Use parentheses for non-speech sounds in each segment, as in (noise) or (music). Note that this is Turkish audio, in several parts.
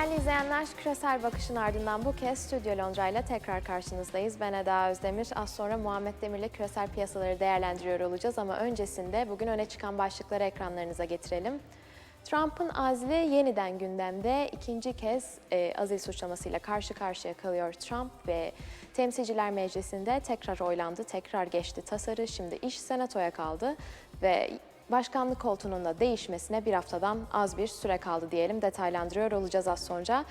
Değerli izleyenler, küresel bakışın ardından bu kez Stüdyo Londra ile tekrar karşınızdayız. Ben Eda Özdemir. Az sonra Muhammed Demir'le küresel piyasaları değerlendiriyor olacağız ama öncesinde bugün öne çıkan başlıkları ekranlarınıza getirelim. Trump'ın azli yeniden gündemde ikinci kez e, azil suçlamasıyla karşı karşıya kalıyor Trump ve Temsilciler Meclisi'nde tekrar oylandı, tekrar geçti tasarı. Şimdi iş senatoya kaldı ve başkanlık koltuğunun da değişmesine bir haftadan az bir süre kaldı diyelim. Detaylandırıyor olacağız az sonra.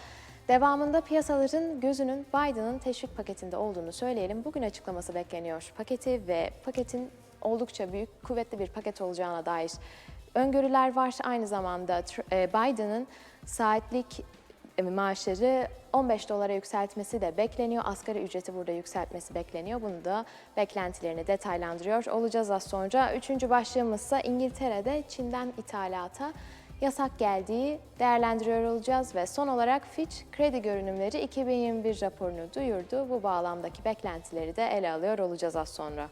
Devamında piyasaların gözünün Biden'ın teşvik paketinde olduğunu söyleyelim. Bugün açıklaması bekleniyor paketi ve paketin oldukça büyük, kuvvetli bir paket olacağına dair öngörüler var. Aynı zamanda e, Biden'ın saatlik e, maaşları 15 dolara yükseltmesi de bekleniyor. Asgari ücreti burada yükseltmesi bekleniyor. Bunu da beklentilerini detaylandırıyor olacağız az sonra. Üçüncü başlığımız ise İngiltere'de Çin'den ithalata yasak geldiği değerlendiriyor olacağız ve son olarak Fitch kredi görünümleri 2021 raporunu duyurdu. Bu bağlamdaki beklentileri de ele alıyor olacağız az sonra.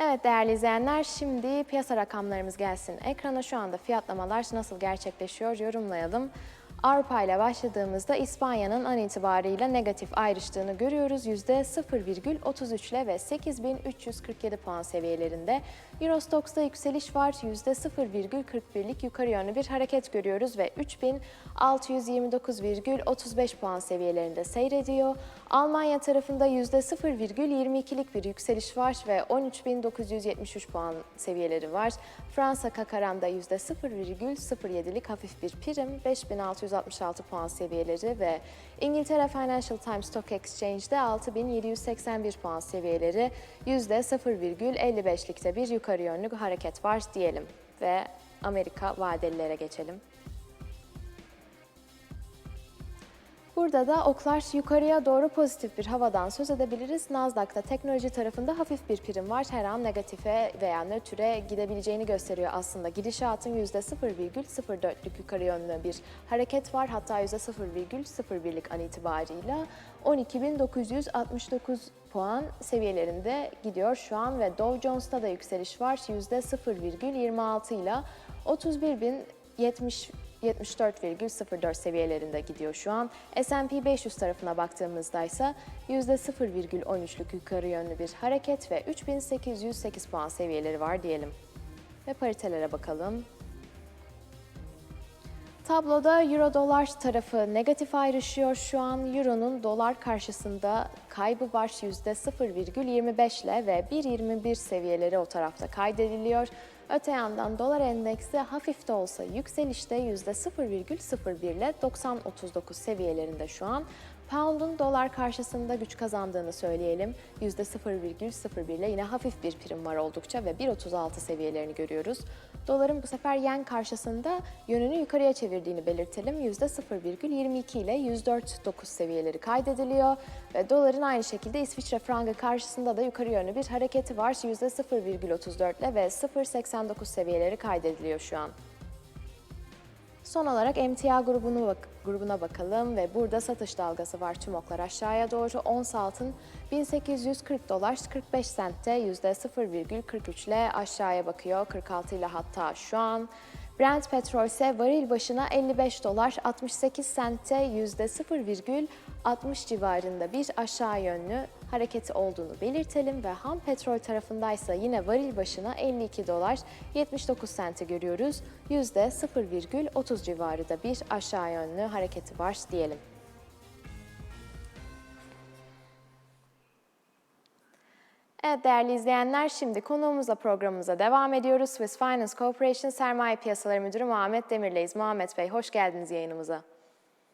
Evet değerli izleyenler şimdi piyasa rakamlarımız gelsin. Ekrana şu anda fiyatlamalar nasıl gerçekleşiyor yorumlayalım. Avrupa ile başladığımızda İspanya'nın an itibariyle negatif ayrıştığını görüyoruz. %0,33 ile ve 8347 puan seviyelerinde. Eurostox'ta yükseliş var. %0,41'lik yukarı yönlü bir hareket görüyoruz ve 3629,35 puan seviyelerinde seyrediyor. Almanya tarafında %0,22'lik bir yükseliş var ve 13.973 puan seviyeleri var. Fransa Kakaran'da %0,07'lik hafif bir prim, 5666 puan seviyeleri ve İngiltere Financial Times Stock Exchange'de 6781 puan seviyeleri %0,55'likte bir yukarı yönlü hareket var diyelim ve Amerika vadelilere geçelim. Burada da oklar yukarıya doğru pozitif bir havadan söz edebiliriz. Nasdaq'ta teknoloji tarafında hafif bir prim var. Her an negatife veya nötre gidebileceğini gösteriyor aslında. Gidişatın %0,04'lük yukarı yönlü bir hareket var. Hatta %0,01'lik an itibarıyla 12.969 puan seviyelerinde gidiyor şu an ve Dow Jones'ta da yükseliş var. %0,26 ile 31.070 74,04 seviyelerinde gidiyor şu an. S&P 500 tarafına baktığımızda ise %0,13'lük yukarı yönlü bir hareket ve 3808 puan seviyeleri var diyelim. Ve paritelere bakalım. Tabloda euro dolar tarafı negatif ayrışıyor şu an. Euro'nun dolar karşısında kaybı var %0,25 ile ve 1.21 seviyeleri o tarafta kaydediliyor. Öte yandan dolar endeksi hafif de olsa yükselişte %0,01 ile 90.39 seviyelerinde şu an. Pound'un dolar karşısında güç kazandığını söyleyelim. %0,01 ile yine hafif bir prim var oldukça ve 1.36 seviyelerini görüyoruz. Doların bu sefer yen karşısında yönünü yukarıya çevirdiğini belirtelim. %0,22 ile 104.9 seviyeleri kaydediliyor. Ve doların aynı şekilde İsviçre frangı karşısında da yukarı yönlü bir hareketi var. %0,34 ile ve 0.89 seviyeleri kaydediliyor şu an. Son olarak MTA grubunu bak grubuna bakalım ve burada satış dalgası var tüm oklar aşağıya doğru. Ons altın 1840 dolar 45 sentte %0,43 ile aşağıya bakıyor. 46 ile hatta şu an. Brent petrol ise varil başına 55 dolar 68 sentte %0,60 civarında bir aşağı yönlü hareketi olduğunu belirtelim ve ham petrol tarafındaysa yine varil başına 52 dolar 79 senti görüyoruz. %0,30 civarı da bir aşağı yönlü hareketi var diyelim. Evet değerli izleyenler şimdi konuğumuzla programımıza devam ediyoruz. Swiss Finance Corporation Sermaye Piyasaları Müdürü Muhammed Demir'leyiz. Muhammed Bey hoş geldiniz yayınımıza.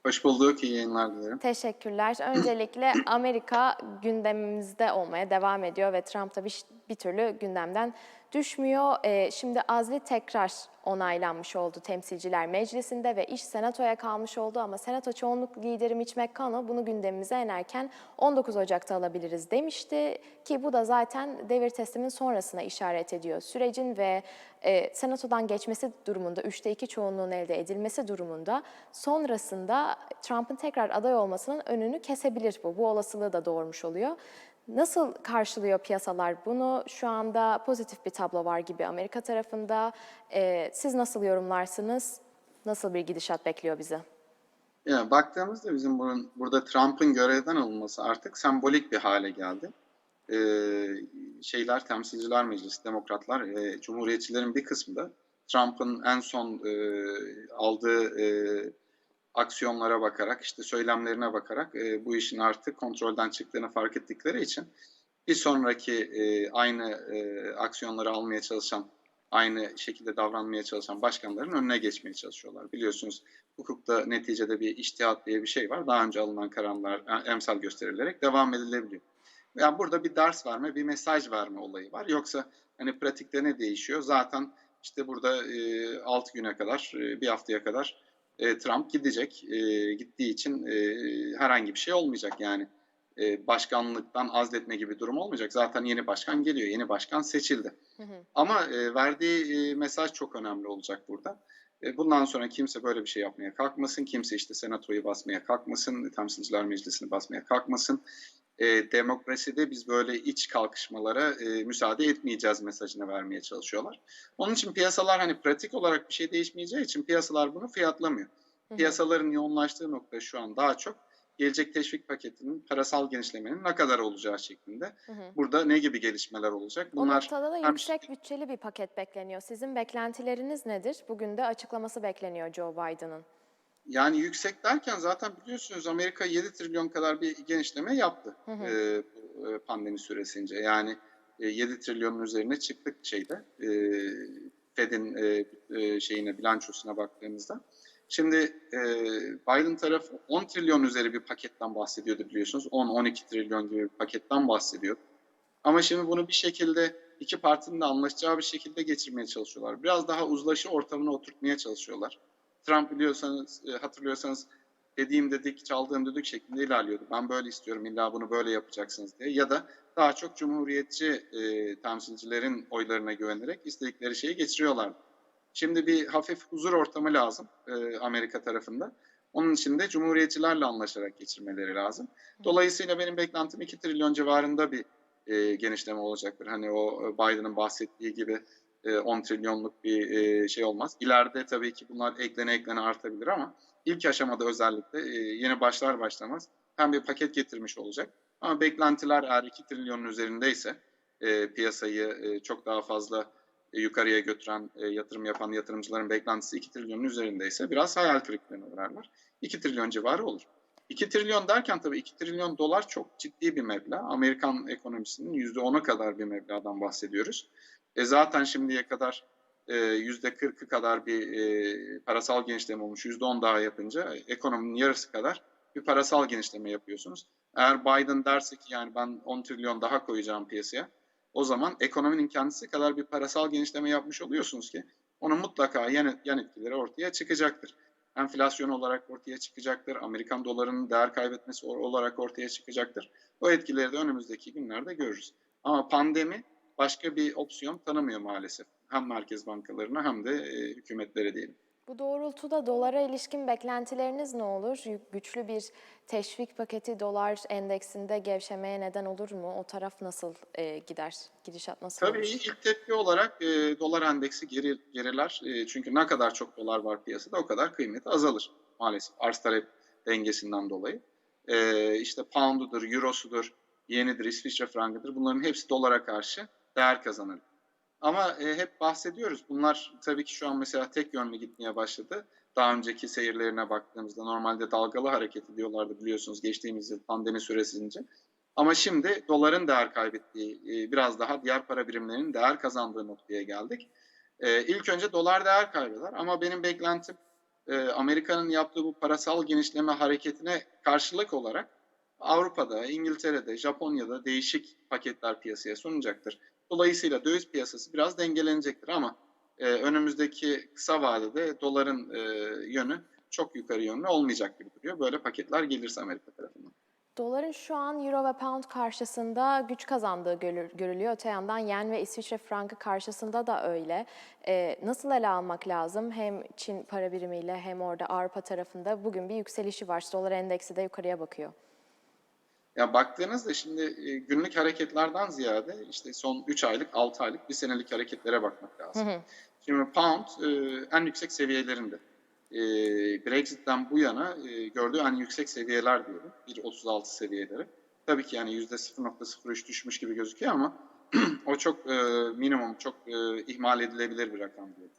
Hoş bulduk, iyi yayınlar dilerim. Teşekkürler. (clears throat) Öncelikle Amerika gündemimizde olmaya devam ediyor ve Trump da bir, bir türlü gündemden düşmüyor. Ee, şimdi azli tekrar onaylanmış oldu Temsilciler Meclisi'nde ve iş Senato'ya kalmış oldu ama Senato çoğunluk lideri Mitch McConnell bunu gündemimize en erken 19 Ocak'ta alabiliriz demişti ki bu da zaten devir teslimin sonrasına işaret ediyor. Sürecin ve e, Senato'dan geçmesi durumunda, 3'te 2 çoğunluğun elde edilmesi durumunda sonrasında Trump'ın tekrar aday olmasının önünü kesebilir bu. Bu olasılığı da doğurmuş oluyor. Nasıl karşılıyor piyasalar bunu? Şu anda pozitif bir tablo var gibi Amerika tarafında. Ee, siz nasıl yorumlarsınız? Nasıl bir gidişat bekliyor bizi? Yani baktığımızda bizim bunun, burada Trump'ın görevden alınması artık sembolik bir hale geldi. Ee, şeyler, temsilciler meclisi, demokratlar, e, cumhuriyetçilerin bir kısmı da Trump'ın en son e, aldığı e, aksiyonlara bakarak, işte söylemlerine bakarak e, bu işin artık kontrolden çıktığını fark ettikleri için bir sonraki e, aynı e, aksiyonları almaya çalışan, aynı şekilde davranmaya çalışan başkanların önüne geçmeye çalışıyorlar. Biliyorsunuz hukukta neticede bir iştihat diye bir şey var. Daha önce alınan kararlar e, emsal gösterilerek devam edilebiliyor. Yani burada bir ders verme, bir mesaj verme olayı var. Yoksa hani pratikte ne değişiyor? Zaten işte burada e, 6 güne kadar, e, bir haftaya kadar e, Trump gidecek. E, gittiği için e, herhangi bir şey olmayacak yani. E, başkanlıktan azletme gibi durum olmayacak. Zaten yeni başkan geliyor, yeni başkan seçildi. Hı hı. Ama e, verdiği e, mesaj çok önemli olacak burada. E, bundan sonra kimse böyle bir şey yapmaya kalkmasın. Kimse işte senatoyu basmaya kalkmasın. Temsilciler Meclisi'ni basmaya kalkmasın. E, demokraside biz böyle iç kalkışmalara e, müsaade etmeyeceğiz mesajını vermeye çalışıyorlar. Onun için piyasalar hani pratik olarak bir şey değişmeyeceği için piyasalar bunu fiyatlamıyor. Hı hı. Piyasaların yoğunlaştığı nokta şu an daha çok gelecek teşvik paketinin parasal genişlemenin ne kadar olacağı şeklinde. Hı hı. Burada ne gibi gelişmeler olacak? O Bunlar noktada da hem- yüksek bütçeli bir paket bekleniyor. Sizin beklentileriniz nedir? Bugün de açıklaması bekleniyor Joe Biden'ın. Yani yüksek derken zaten biliyorsunuz Amerika 7 trilyon kadar bir genişleme yaptı Hı hı. e, pandemi süresince. Yani e, 7 trilyonun üzerine çıktık şeyde e, Fed'in e, e, şeyine bilançosuna baktığımızda. Şimdi e, Biden tarafı 10 trilyon üzeri bir paketten bahsediyordu biliyorsunuz. 10-12 trilyon gibi bir paketten bahsediyor. Ama şimdi bunu bir şekilde iki partinin de anlaşacağı bir şekilde geçirmeye çalışıyorlar. Biraz daha uzlaşı ortamına oturtmaya çalışıyorlar. Trump biliyorsanız e, hatırlıyorsanız dediğim dedik, çaldığım düdük şeklinde ilerliyordu. Ben böyle istiyorum, illa bunu böyle yapacaksınız diye. Ya da daha çok cumhuriyetçi e, temsilcilerin oylarına güvenerek istedikleri şeyi geçiriyorlardı. Şimdi bir hafif huzur ortamı lazım e, Amerika tarafında. Onun için de cumhuriyetçilerle anlaşarak geçirmeleri lazım. Dolayısıyla benim beklentim 2 trilyon civarında bir e, genişleme olacaktır. Hani o e, Biden'ın bahsettiği gibi e, 10 trilyonluk bir e, şey olmaz. İleride tabii ki bunlar eklene eklene artabilir ama ilk aşamada özellikle e, yeni başlar başlamaz hem bir paket getirmiş olacak. Ama beklentiler eğer 2 trilyonun üzerindeyse e, piyasayı e, çok daha fazla e, yukarıya götüren, e, yatırım yapan yatırımcıların beklentisi 2 trilyonun üzerindeyse biraz hayal kırıklığına uğrarlar. 2 trilyon civarı olur. 2 trilyon derken tabii 2 trilyon dolar çok ciddi bir meblağ. Amerikan ekonomisinin %10'a kadar bir meblağdan bahsediyoruz. E zaten şimdiye kadar e, %40'ı kadar bir e, parasal genişleme olmuş. %10 daha yapınca ekonominin yarısı kadar bir parasal genişleme yapıyorsunuz. Eğer Biden derse ki yani ben 10 trilyon daha koyacağım piyasaya o zaman ekonominin kendisi kadar bir parasal genişleme yapmış oluyorsunuz ki onun mutlaka yan, yan etkileri ortaya çıkacaktır. Enflasyon olarak ortaya çıkacaktır. Amerikan dolarının değer kaybetmesi olarak ortaya çıkacaktır. O etkileri de önümüzdeki günlerde görürüz. Ama pandemi başka bir opsiyon tanımıyor maalesef. Hem merkez bankalarına hem de e, hükümetlere diyelim. Bu doğrultuda dolara ilişkin beklentileriniz ne olur? Güçlü bir teşvik paketi dolar endeksinde gevşemeye neden olur mu? O taraf nasıl e, gider? Gidişat nasıl Tabii olur? ilk tepki olarak e, dolar endeksi geri, geriler. E, çünkü ne kadar çok dolar var piyasada o kadar kıymeti azalır maalesef arz talep dengesinden dolayı. E, işte pound'udur, eurosudur, yenidir, İsviçre frangıdır bunların hepsi dolara karşı değer kazanır. Ama e, hep bahsediyoruz. Bunlar tabii ki şu an mesela tek yönlü gitmeye başladı. Daha önceki seyirlerine baktığımızda normalde dalgalı hareket ediyorlardı biliyorsunuz geçtiğimiz yıl pandemi süresince. Ama şimdi doların değer kaybettiği, e, biraz daha diğer para birimlerinin değer kazandığı noktaya geldik. E, ilk önce dolar değer kaybeder ama benim beklentim e, Amerika'nın yaptığı bu parasal genişleme hareketine karşılık olarak Avrupa'da, İngiltere'de, Japonya'da değişik paketler piyasaya sunacaktır. Dolayısıyla döviz piyasası biraz dengelenecektir ama e, önümüzdeki kısa vadede doların e, yönü çok yukarı yönlü olmayacak gibi duruyor. Böyle paketler gelirse Amerika tarafından. Doların şu an euro ve pound karşısında güç kazandığı görülüyor. Öte yandan yen ve İsviçre frankı karşısında da öyle. Ee, nasıl ele almak lazım? Hem Çin para birimiyle hem orada Avrupa tarafında bugün bir yükselişi var. Dolar endeksi de yukarıya bakıyor. Ya baktığınızda şimdi e, günlük hareketlerden ziyade işte son 3 aylık, 6 aylık, 1 senelik hareketlere bakmak lazım. Hı hı. Şimdi pound e, en yüksek seviyelerinde. E, Brexit'ten bu yana e, gördüğü en yüksek seviyeler diyelim. 1.36 seviyeleri. Tabii ki yani %0.03 düşmüş gibi gözüküyor ama (clears throat) o çok e, minimum, çok e, ihmal edilebilir bir rakam diyelim.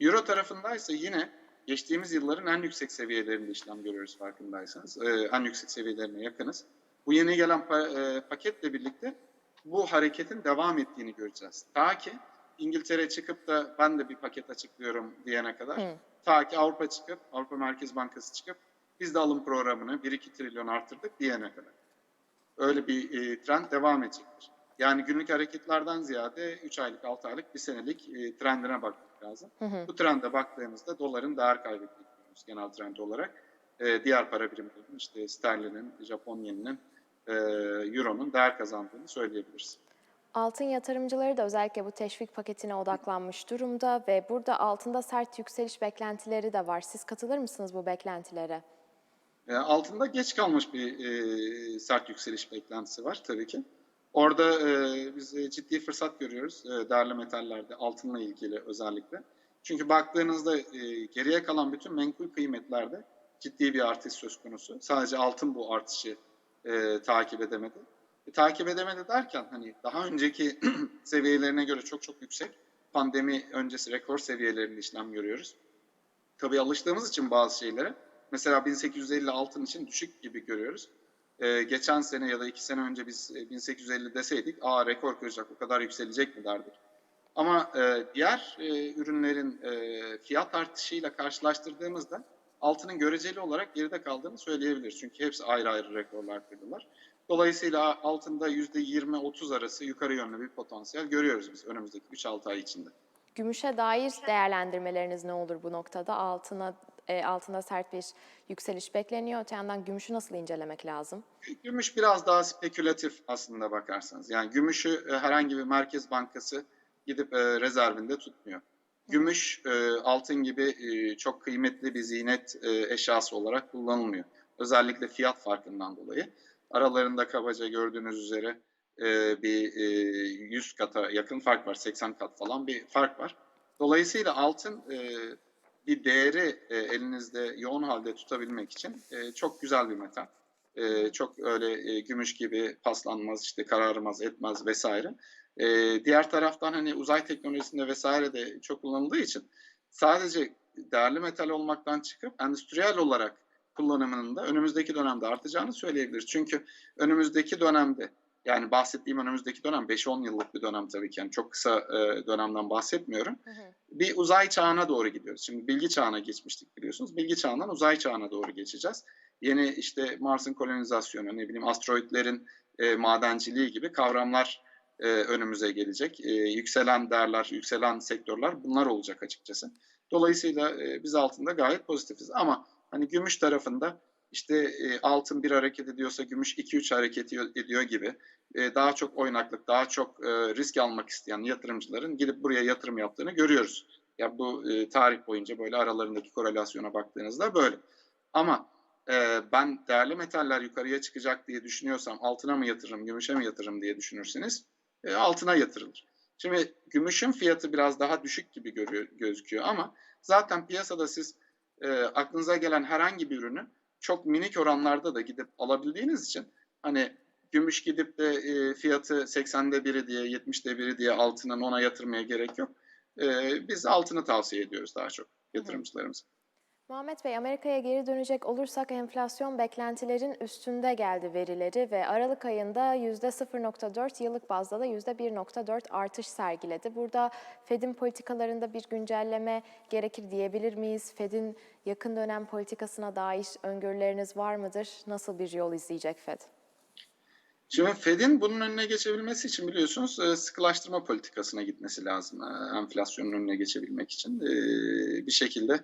Euro tarafındaysa yine geçtiğimiz yılların en yüksek seviyelerinde işlem görüyoruz farkındaysanız. E, en yüksek seviyelerine yakınız. Bu yeni gelen e, paketle birlikte bu hareketin devam ettiğini göreceğiz. Ta ki İngiltere çıkıp da ben de bir paket açıklıyorum diyene kadar. Hı. Ta ki Avrupa çıkıp, Avrupa Merkez Bankası çıkıp biz de alım programını 1-2 trilyon arttırdık diyene kadar. Öyle bir e, trend devam edecektir. Yani günlük hareketlerden ziyade 3 aylık, 6 aylık, 1 senelik e, trendine bakmak lazım. Hı hı. Bu trende baktığımızda doların değer kaybettiğini genel trend olarak. E, diğer para birimlerinin işte sterlinin, Japon yeninin, e, euronun değer kazandığını söyleyebiliriz. Altın yatırımcıları da özellikle bu teşvik paketine odaklanmış durumda ve burada altında sert yükseliş beklentileri de var. Siz katılır mısınız bu beklentilere? E, altında geç kalmış bir e, sert yükseliş beklentisi var tabii ki. Orada e, biz e, ciddi fırsat görüyoruz e, değerli metallerde altınla ilgili özellikle. Çünkü baktığınızda e, geriye kalan bütün menkul kıymetlerde ciddi bir artış söz konusu. Sadece altın bu artışı e, takip edemedi. E, takip edemedi derken hani daha önceki (clears throat) seviyelerine göre çok çok yüksek pandemi öncesi rekor seviyelerinde işlem görüyoruz. Tabii alıştığımız için bazı şeylere mesela 1850 altın için düşük gibi görüyoruz. Ee, geçen sene ya da iki sene önce biz e, 1850 deseydik, aa rekor kıracak, o kadar yükselecek mi derdik. Ama e, diğer e, ürünlerin e, fiyat artışıyla karşılaştırdığımızda altının göreceli olarak geride kaldığını söyleyebiliriz. Çünkü hepsi ayrı ayrı rekorlar kırdılar. Dolayısıyla altında %20-30 arası yukarı yönlü bir potansiyel görüyoruz biz önümüzdeki 3-6 ay içinde. Gümüşe dair değerlendirmeleriniz ne olur bu noktada? Altına e, altında sert bir yükseliş bekleniyor. Öte yandan gümüşü nasıl incelemek lazım? Gümüş biraz daha spekülatif aslında bakarsanız. Yani gümüşü e, herhangi bir merkez bankası gidip e, rezervinde tutmuyor. Gümüş e, altın gibi e, çok kıymetli bir ziynet e, eşyası olarak kullanılmıyor. Özellikle fiyat farkından dolayı. Aralarında kabaca gördüğünüz üzere e, bir e, 100 kata yakın fark var, 80 kat falan bir fark var. Dolayısıyla altın e, bir değeri e, elinizde yoğun halde tutabilmek için e, çok güzel bir metal. E, çok öyle e, gümüş gibi paslanmaz, işte kararmaz, etmez vesaire. E, diğer taraftan hani uzay teknolojisinde vesaire de çok kullanıldığı için sadece değerli metal olmaktan çıkıp endüstriyel olarak kullanımının da önümüzdeki dönemde artacağını söyleyebiliriz. Çünkü önümüzdeki dönemde yani bahsettiğim önümüzdeki dönem 5-10 yıllık bir dönem tabii ki. Yani çok kısa e, dönemden bahsetmiyorum. Hı hı. Bir uzay çağına doğru gidiyoruz. Şimdi bilgi çağına geçmiştik biliyorsunuz. Bilgi çağından uzay çağına doğru geçeceğiz. Yeni işte Mars'ın kolonizasyonu, ne bileyim asteroitlerin e, madenciliği gibi kavramlar e, önümüze gelecek. E, yükselen değerler, yükselen sektörler bunlar olacak açıkçası. Dolayısıyla e, biz altında gayet pozitifiz. Ama hani gümüş tarafında işte e, altın bir hareket ediyorsa gümüş 2-3 hareket ediyor, gibi e, daha çok oynaklık, daha çok e, risk almak isteyen yatırımcıların gidip buraya yatırım yaptığını görüyoruz. Ya bu e, tarih boyunca böyle aralarındaki korelasyona baktığınızda böyle. Ama e, ben değerli metaller yukarıya çıkacak diye düşünüyorsam altına mı yatırırım, gümüşe mi yatırırım diye düşünürseniz e, altına yatırılır. Şimdi gümüşün fiyatı biraz daha düşük gibi görüyor, gözüküyor ama zaten piyasada siz e, aklınıza gelen herhangi bir ürünü çok minik oranlarda da gidip alabildiğiniz için hani gümüş gidip de e, fiyatı 80'de biri diye 70'de biri diye altının ona yatırmaya gerek yok. E, biz altını tavsiye ediyoruz daha çok yatırımcılarımıza. Muhammed Bey, Amerika'ya geri dönecek olursak enflasyon beklentilerin üstünde geldi verileri ve Aralık ayında %0.4, yıllık bazda da %1.4 artış sergiledi. Burada Fed'in politikalarında bir güncelleme gerekir diyebilir miyiz? Fed'in yakın dönem politikasına dair öngörüleriniz var mıdır? Nasıl bir yol izleyecek Fed? Şimdi Fed'in bunun önüne geçebilmesi için biliyorsunuz e, sıkılaştırma politikasına gitmesi lazım. e, Enflasyonun önüne geçebilmek için. E, Bir şekilde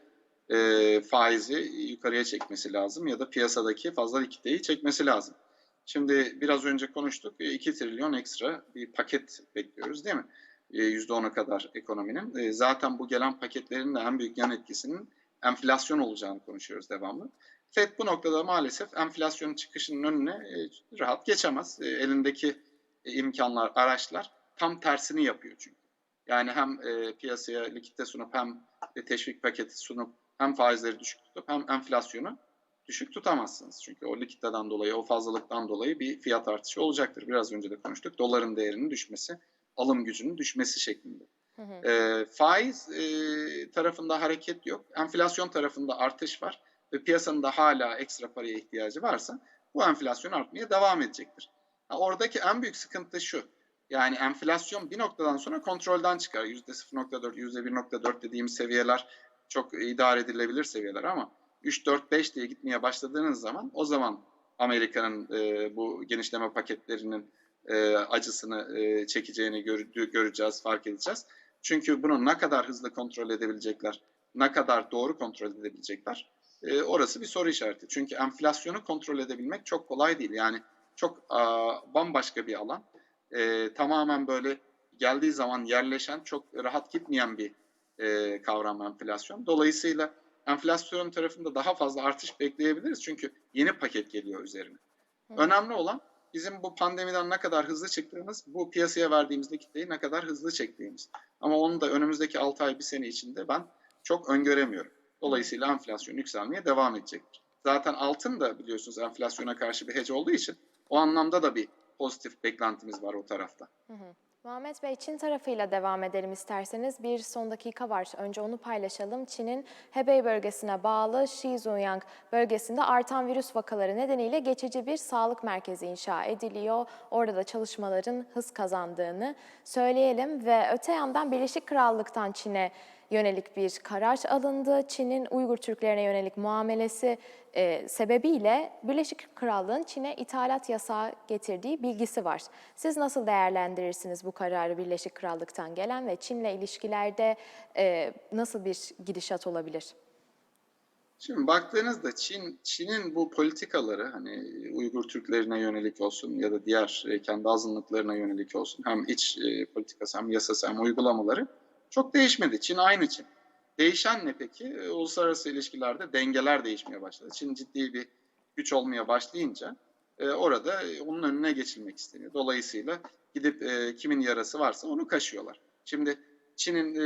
e, faizi yukarıya çekmesi lazım ya da piyasadaki fazla likiditeyi çekmesi lazım. Şimdi biraz önce konuştuk. e, 2 trilyon ekstra bir paket bekliyoruz değil mi? E, %10'a kadar ekonominin. E, Zaten bu gelen paketlerin de en büyük yan etkisinin enflasyon olacağını konuşuyoruz devamlı. FED bu noktada maalesef enflasyonun çıkışının önüne e, rahat geçemez. E, elindeki e, imkanlar, araçlar tam tersini yapıyor çünkü. Yani hem e, piyasaya likitte sunup hem e, teşvik paketi sunup hem faizleri düşük tutup hem enflasyonu düşük tutamazsınız. Çünkü o likiditeden dolayı, o fazlalıktan dolayı bir fiyat artışı olacaktır. Biraz önce de konuştuk. Doların değerinin düşmesi, alım gücünün düşmesi şeklinde. Hı hı. E, faiz e, tarafında hareket yok. Enflasyon tarafında artış var ve piyasanın da hala ekstra paraya ihtiyacı varsa bu enflasyon artmaya devam edecektir. Ha, oradaki en büyük sıkıntı şu. Yani enflasyon bir noktadan sonra kontrolden çıkar. %0.4, %1.4 dediğimiz seviyeler çok idare edilebilir seviyeler ama 3, 4, 5 diye gitmeye başladığınız zaman o zaman Amerika'nın e, bu genişleme paketlerinin e, acısını e, çekeceğini gör, göreceğiz, fark edeceğiz. Çünkü bunu ne kadar hızlı kontrol edebilecekler, ne kadar doğru kontrol edebilecekler e, orası bir soru işareti. Çünkü enflasyonu kontrol edebilmek çok kolay değil. Yani çok a, bambaşka bir alan. E, tamamen böyle geldiği zaman yerleşen, çok rahat gitmeyen bir e, kavram enflasyon. Dolayısıyla enflasyon tarafında daha fazla artış bekleyebiliriz. Çünkü yeni paket geliyor üzerine. Hı. Önemli olan bizim bu pandemiden ne kadar hızlı çıktığımız, bu piyasaya verdiğimiz likiditeyi ne kadar hızlı çektiğimiz. Ama onu da önümüzdeki 6 ay, bir sene içinde ben çok öngöremiyorum. Dolayısıyla enflasyon yükselmeye devam edecektir. Zaten altın da biliyorsunuz enflasyona karşı bir hece olduğu için o anlamda da bir pozitif beklentimiz var o tarafta. Hı hı. Muhammed Bey, Çin tarafıyla devam edelim isterseniz. Bir son dakika var. Önce onu paylaşalım. Çin'in Hebei bölgesine bağlı Shizhuang bölgesinde artan virüs vakaları nedeniyle geçici bir sağlık merkezi inşa ediliyor. Orada da çalışmaların hız kazandığını söyleyelim ve öte yandan Birleşik Krallık'tan Çin'e yönelik bir karar alındı. Çin'in Uygur Türklerine yönelik muamelesi e, sebebiyle Birleşik Krallığın Çin'e ithalat yasağı getirdiği bilgisi var. Siz nasıl değerlendirirsiniz bu kararı Birleşik Krallık'tan gelen ve Çin'le ilişkilerde e, nasıl bir gidişat olabilir? Şimdi baktığınızda Çin Çin'in bu politikaları hani Uygur Türklerine yönelik olsun ya da diğer e, kendi azınlıklarına yönelik olsun hem iç e, politikası hem yasası hem uygulamaları çok değişmedi. Çin aynı Çin. Değişen ne peki? E, uluslararası ilişkilerde dengeler değişmeye başladı. Çin ciddi bir güç olmaya başlayınca e, orada e, onun önüne geçilmek isteniyor. Dolayısıyla gidip e, kimin yarası varsa onu kaşıyorlar. Şimdi Çin'in e,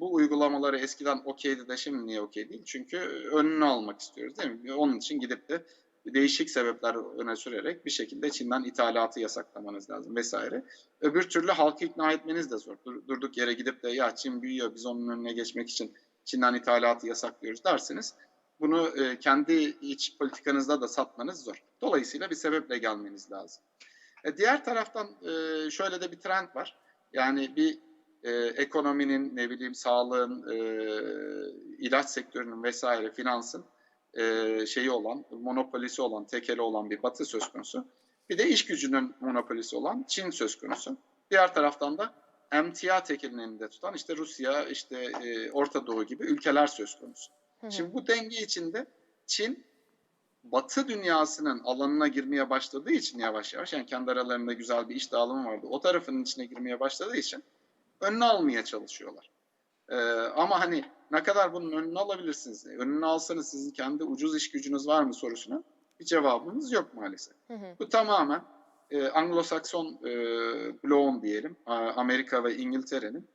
bu uygulamaları eskiden okeydi de şimdi niye okey değil? Çünkü önünü almak istiyoruz değil mi? Onun için gidip de değişik sebepler öne sürerek bir şekilde Çin'den ithalatı yasaklamanız lazım vesaire. Öbür türlü halkı ikna etmeniz de zor. Dur- Durduk yere gidip de ya Çin büyüyor biz onun önüne geçmek için Çin'den ithalatı yasaklıyoruz derseniz bunu e, kendi iç politikanızda da satmanız zor. Dolayısıyla bir sebeple gelmeniz lazım. E, diğer taraftan e, şöyle de bir trend var. Yani bir e, ekonominin, ne bileyim sağlığın, e, ilaç sektörünün vesaire finansın e, şeyi olan, monopolisi olan, tekeli olan bir batı söz konusu. Bir de iş gücünün monopolisi olan Çin söz konusu. Diğer taraftan da emtia tekelinin elinde tutan işte Rusya, işte e, Orta Doğu gibi ülkeler söz konusu. Hı hı. Şimdi bu denge içinde Çin Batı dünyasının alanına girmeye başladığı için yavaş yavaş yani kendi aralarında güzel bir iş dağılımı vardı. O tarafının içine girmeye başladığı için önünü almaya çalışıyorlar. Ee, ama hani ne kadar bunun önünü alabilirsiniz? Önünü alsanız sizin kendi ucuz iş gücünüz var mı sorusuna bir cevabımız yok maalesef. Hı hı. Bu tamamen e, Anglo-Sakson e, bloğun diyelim, Amerika ve İngiltere'nin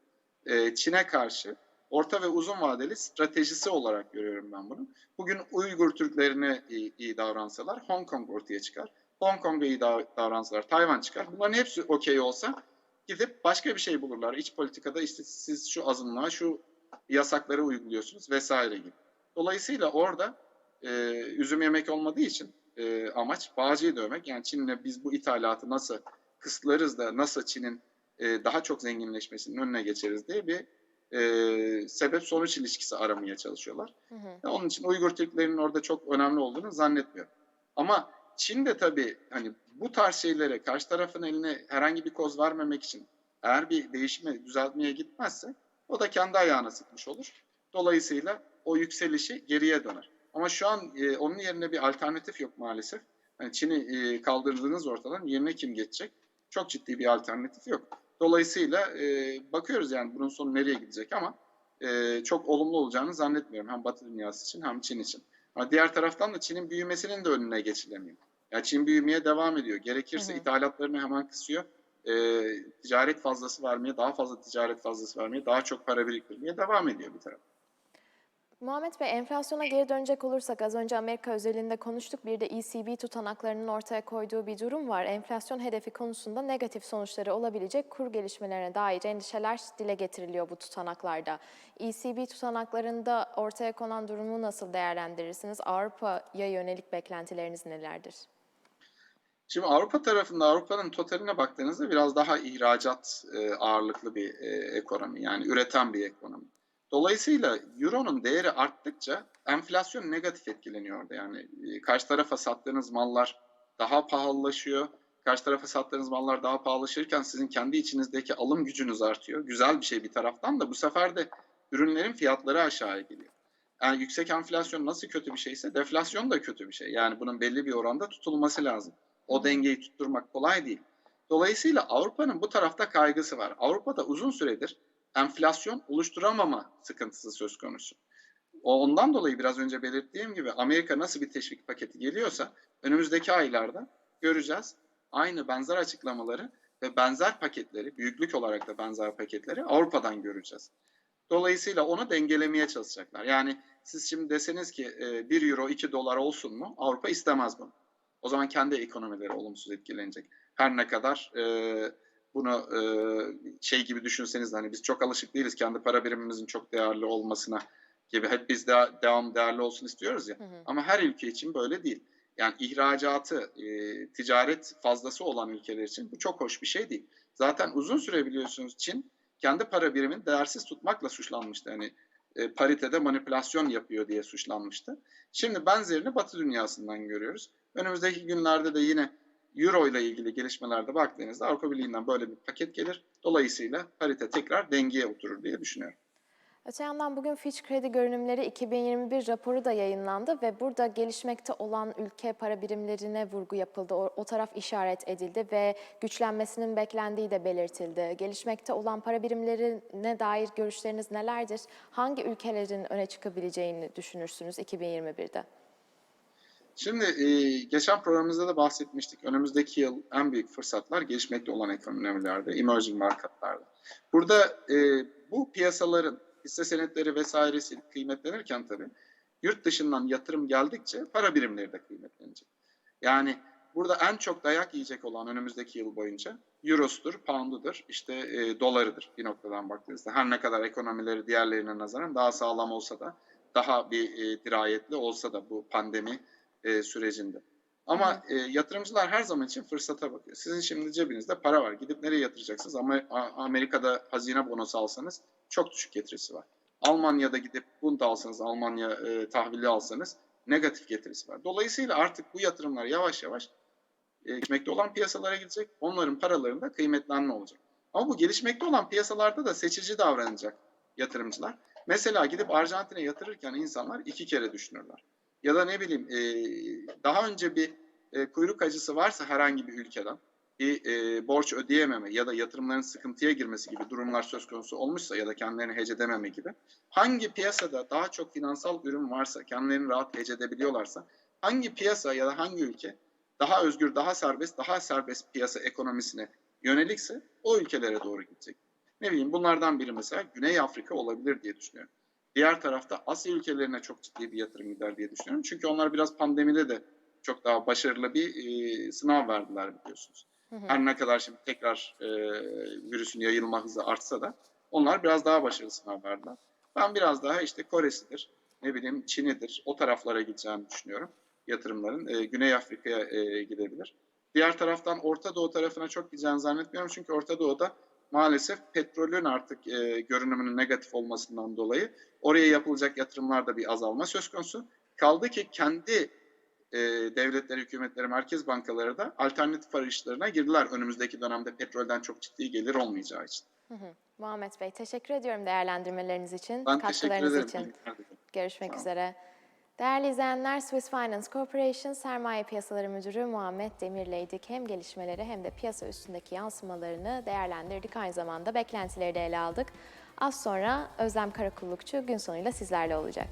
e, Çin'e karşı orta ve uzun vadeli stratejisi olarak görüyorum ben bunu. Bugün Uygur Türklerine iyi, iyi davransalar Hong Kong ortaya çıkar. Hong Kong'a iyi dav- davransalar Tayvan çıkar. Bunların hepsi okey olsa gidip başka bir şey bulurlar. İç politikada işte siz şu azınlığa şu yasakları uyguluyorsunuz vesaire gibi. Dolayısıyla orada e, üzüm yemek olmadığı için e, amaç bağcıyı dövmek. Yani Çin'le biz bu ithalatı nasıl kısıtlarız da nasıl Çin'in e, daha çok zenginleşmesinin önüne geçeriz diye bir e, sebep sonuç ilişkisi aramaya çalışıyorlar. Hı hı. Ve onun için Uygur Türklerinin orada çok önemli olduğunu zannetmiyorum. Ama Çin de tabii hani bu tarz şeylere karşı tarafın eline herhangi bir koz vermemek için eğer bir değişime, düzeltmeye gitmezse o da kendi ayağına sıkmış olur. Dolayısıyla o yükselişi geriye döner. Ama şu an e, onun yerine bir alternatif yok maalesef. Yani Çin'i e, kaldırdığınız ortadan yerine kim geçecek? Çok ciddi bir alternatif yok. Dolayısıyla e, bakıyoruz yani bunun sonu nereye gidecek ama e, çok olumlu olacağını zannetmiyorum. Hem Batı dünyası için hem Çin için. Ama diğer taraftan da Çin'in büyümesinin de önüne geçilemiyor. Yani Çin büyümeye devam ediyor. Gerekirse Hı hı. ithalatlarını hemen kısıyor. Ee, ticaret fazlası vermeye, daha fazla ticaret fazlası vermeye, daha çok para biriktirmeye devam ediyor bir taraf. Muhammed Bey, enflasyona geri dönecek olursak az önce Amerika özelinde konuştuk. Bir de ECB tutanaklarının ortaya koyduğu bir durum var. Enflasyon hedefi konusunda negatif sonuçları olabilecek kur gelişmelerine dair endişeler dile getiriliyor bu tutanaklarda. ECB tutanaklarında ortaya konan durumu nasıl değerlendirirsiniz? Avrupa'ya yönelik beklentileriniz nelerdir? Şimdi Avrupa tarafında Avrupa'nın totaline baktığınızda biraz daha ihracat e, ağırlıklı bir e, ekonomi yani üreten bir ekonomi. Dolayısıyla Euro'nun değeri arttıkça enflasyon negatif etkileniyor orada. Yani e, karşı tarafa sattığınız mallar daha pahalılaşıyor. Karşı tarafa sattığınız mallar daha pahalılaşırken sizin kendi içinizdeki alım gücünüz artıyor. Güzel bir şey bir taraftan da bu sefer de ürünlerin fiyatları aşağıya geliyor. Yani yüksek enflasyon nasıl kötü bir şeyse deflasyon da kötü bir şey. Yani bunun belli bir oranda tutulması lazım. O dengeyi tutturmak kolay değil. Dolayısıyla Avrupa'nın bu tarafta kaygısı var. Avrupa'da uzun süredir enflasyon oluşturamama sıkıntısı söz konusu. Ondan dolayı biraz önce belirttiğim gibi Amerika nasıl bir teşvik paketi geliyorsa önümüzdeki aylarda göreceğiz. Aynı benzer açıklamaları ve benzer paketleri, büyüklük olarak da benzer paketleri Avrupa'dan göreceğiz. Dolayısıyla onu dengelemeye çalışacaklar. Yani siz şimdi deseniz ki 1 euro 2 dolar olsun mu? Avrupa istemez bunu. O zaman kendi ekonomileri olumsuz etkilenecek. Her ne kadar e, bunu e, şey gibi düşünseniz de hani biz çok alışık değiliz kendi para birimimizin çok değerli olmasına gibi hep biz de devam değerli olsun istiyoruz ya. Hı hı. Ama her ülke için böyle değil. Yani ihracatı, e, ticaret fazlası olan ülkeler için bu çok hoş bir şey değil. Zaten uzun süre biliyorsunuz Çin kendi para birimini değersiz tutmakla suçlanmıştı. Hani e, paritede manipülasyon yapıyor diye suçlanmıştı. Şimdi benzerini Batı dünyasından görüyoruz. Önümüzdeki günlerde de yine Euro ile ilgili gelişmelerde baktığınızda Avrupa Birliği'nden böyle bir paket gelir. Dolayısıyla parite tekrar dengeye oturur diye düşünüyorum. Öte yandan bugün Fitch Kredi Görünümleri 2021 raporu da yayınlandı ve burada gelişmekte olan ülke para birimlerine vurgu yapıldı. O, o taraf işaret edildi ve güçlenmesinin beklendiği de belirtildi. Gelişmekte olan para birimlerine dair görüşleriniz nelerdir? Hangi ülkelerin öne çıkabileceğini düşünürsünüz 2021'de? Şimdi e, geçen programımızda da bahsetmiştik. Önümüzdeki yıl en büyük fırsatlar gelişmekte olan ekonomilerde, emerging marketlarda. Burada e, bu piyasaların hisse senetleri vesairesi kıymetlenirken tabii yurt dışından yatırım geldikçe para birimleri de kıymetlenecek. Yani burada en çok dayak yiyecek olan önümüzdeki yıl boyunca eurosudur, poundudur, işte e, dolarıdır bir noktadan baktığınızda. Her ne kadar ekonomileri diğerlerine nazaran daha sağlam olsa da, daha bir e, dirayetli olsa da bu pandemi e, sürecinde. Ama e, yatırımcılar her zaman için fırsata bakıyor. Sizin şimdi cebinizde para var. Gidip nereye yatıracaksınız? Ama Amerika'da hazine bonosu alsanız çok düşük getirisi var. Almanya'da gidip Bund alsanız, Almanya e, tahvili alsanız negatif getirisi var. Dolayısıyla artık bu yatırımlar yavaş yavaş e, gelişmekte olan piyasalara gidecek. Onların paralarında kıymetlenme olacak. Ama bu gelişmekte olan piyasalarda da seçici davranacak yatırımcılar. Mesela gidip Arjantin'e yatırırken insanlar iki kere düşünürler. Ya da ne bileyim e, daha önce bir e, kuyruk acısı varsa herhangi bir ülkeden bir e, borç ödeyememe ya da yatırımların sıkıntıya girmesi gibi durumlar söz konusu olmuşsa ya da kendilerini hece edememe gibi hangi piyasada daha çok finansal ürün varsa kendilerini rahat hece edebiliyorlarsa hangi piyasa ya da hangi ülke daha özgür, daha serbest, daha serbest piyasa ekonomisine yönelikse o ülkelere doğru gidecek. Ne bileyim bunlardan biri mesela Güney Afrika olabilir diye düşünüyorum. Diğer tarafta Asya ülkelerine çok ciddi bir yatırım gider diye düşünüyorum. Çünkü onlar biraz pandemide de çok daha başarılı bir e, sınav verdiler biliyorsunuz. Hı hı. Her ne kadar şimdi tekrar e, virüsün yayılma hızı artsa da onlar biraz daha başarılı sınav verdiler. Ben biraz daha işte Kore'sidir, ne bileyim Çin'idir, o taraflara gideceğini düşünüyorum yatırımların. E, Güney Afrika'ya e, gidebilir. Diğer taraftan Orta Doğu tarafına çok gideceğini zannetmiyorum. Çünkü Orta Doğu'da maalesef petrolün artık e, görünümünün negatif olmasından dolayı oraya yapılacak yatırımlarda bir azalma söz konusu. Kaldı ki kendi e, devletleri, hükümetleri, merkez bankaları da alternatif arayışlarına girdiler önümüzdeki dönemde petrolden çok ciddi gelir olmayacağı için. Hı hı. Muhammed Bey teşekkür ediyorum değerlendirmeleriniz için, Ben katkılarınız için. Görüşmek üzere. Değerli izleyenler, Swiss Finance Corporation Sermaye Piyasaları Müdürü Muhammed Demir'leydik. Hem gelişmeleri hem de piyasa üstündeki yansımalarını değerlendirdik. Aynı zamanda beklentileri de ele aldık. Az sonra Özlem Karakullukçu gün sonuyla sizlerle olacak.